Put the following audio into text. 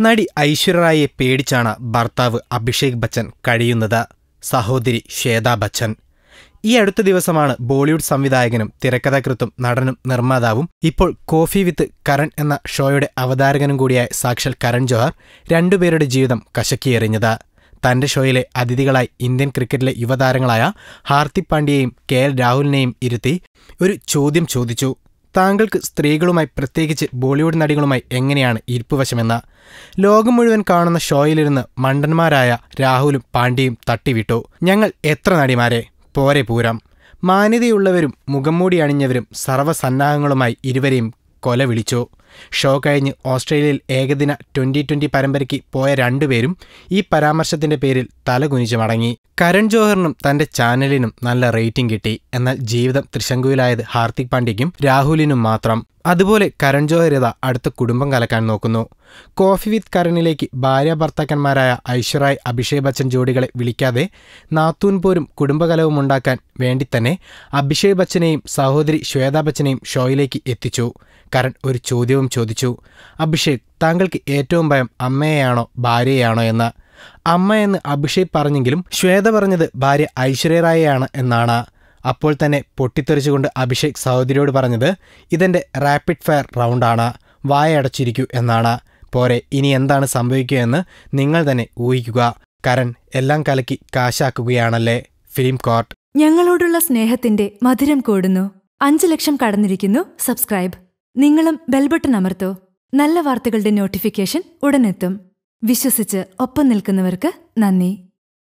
നടി ഐശ്വര്യറായെ പേടിച്ചാണ് ഭർത്താവ് അഭിഷേക് ബച്ചൻ കഴിയുന്നത്. സഹോദരി ശ്വേതാ ബച്ചൻ. ഈ അടുത്ത ദിവസമാണ് ബോളിവുഡ് സംവിധായകനും തിരക്കഥാകൃത്തും നടനും നിർമ്മാതാവും ഇപ്പോൾ കോഫി വിത്ത് കരൺ എന്ന ഷോയുടെ അവതാരകനും കൂടിയായ സാക്ഷൽ കരൺ ജോഹർ രണ്ടുപേരുടെ ജീവിതം കശക്കിയെറിഞ്ഞത്. തന്റെ ഷോയിലെ അതിഥികളായി ഇന്ത്യൻ ക്രിക്കറ്റിലെ യുവതാരങ്ങളായ ഹാർദിക് പാണ്ഡ്യയെയും കെ എൽ രാഹുലിനെയും ഇരുത്തി ഒരു ചോദ്യം ചോദിച്ചു. താങ്കൾക്ക് സ്ത്രീകളുമായി പ്രത്യേകിച്ച് ബോളിവുഡ് നടികളുമായി എങ്ങനെയാണ് ഇരിപ്പുവശമെന്ന ലോകം മുഴുവൻ കാണുന്ന ഷോയിലിരുന്ന് മണ്ടന്മാരായ രാഹുലും പാണ്ഡ്യയും തട്ടിവിട്ടു. ഞങ്ങൾ എത്ര നടിമാരെ? പോരെ പൂരം. മാന്യതയുള്ളവരും മുഖംമൂടി അണിഞ്ഞവരും സർവസന്നാഹങ്ങളുമായി ഇരുവരെയും കൊല വിളിച്ചു ഷോ കഴിഞ്ഞ് ഓസ്ട്രേലിയയിൽ ഏകദിന ട്വന്റി ട്വന്റി പരമ്പരയ്ക്ക് പോയ രണ്ടുപേരും ഈ പരാമർശത്തിന്റെ പേരിൽ തലകുനിച്ചു മടങ്ങി. കരൺ ജോഹറിനും തന്റെ ചാനലിനും നല്ല റേറ്റിംഗ് കിട്ടി. എന്നാൽ ജീവിതം ത്രിശങ്കുവിലായത് ഹാർദിക് പാണ്ഡ്യയ്ക്കും രാഹുലിനും മാത്രം. അതുപോലെ കരൺ ഇതാ അടുത്ത കുടുംബം കലക്കാൻ നോക്കുന്നു. കോഫി വിത്ത് കരണിലേക്ക് ഭാര്യ ഭർത്താക്കന്മാരായ ഐശ്വറായ് അഭിഷേക് ബച്ചൻ ജോഡികളെ വിളിക്കാതെ നാത്തൂൻ പോരും കുടുംബകലവും ഉണ്ടാക്കാൻ വേണ്ടി തന്നെ അഭിഷേക് ബച്ചനെയും സഹോദരി ശ്വേതാ ബച്ചനെയും ഷോയിലേക്ക് എത്തിച്ചു. കരൺ ഒരു ചോദ്യവും ചോദിച്ചു. അഭിഷേക് താങ്കൾക്ക് ഏറ്റവും ഭയം അമ്മയെയാണോ ഭാര്യയെയാണോ എന്ന്? അമ്മ എന്ന് അഭിഷേക് പറഞ്ഞെങ്കിലും ശ്വേത പറഞ്ഞത് ഭാര്യ ഐശ്വര്യറായയാണ് എന്നാണ്. അപ്പോൾ തന്നെ പൊട്ടിത്തെറിച്ചുകൊണ്ട് അഭിഷേക് സഹോദരിയോട് പറഞ്ഞത് ഇതെന്റെ റാപ്പിഡ് ഫയർ റൗണ്ടാണ് വായടച്ചിരിക്കൂ എന്നാണ്. പോരെ ഇനി എന്താണ് സംഭവിക്കുക എന്ന് നിങ്ങൾ തന്നെ ഊഹിക്കുക. കരൺ എല്ലാം കലക്കി കാശാക്കുകയാണല്ലേ? Film court. ഞങ്ങളോടുള്ള സ്നേഹത്തിന്റെ മധുരം കൂടുന്നു. അഞ്ചു ലക്ഷം കടന്നിരിക്കുന്നു. സബ്സ്ക്രൈബ്. നിങ്ങളും ബെൽബട്ടൺ അമർത്തോ. നല്ല വാർത്തകളുടെ നോട്ടിഫിക്കേഷൻ ഉടനെത്തും. വിശ്വസിച്ച് ഒപ്പം നിൽക്കുന്നവർക്ക് നന്ദി.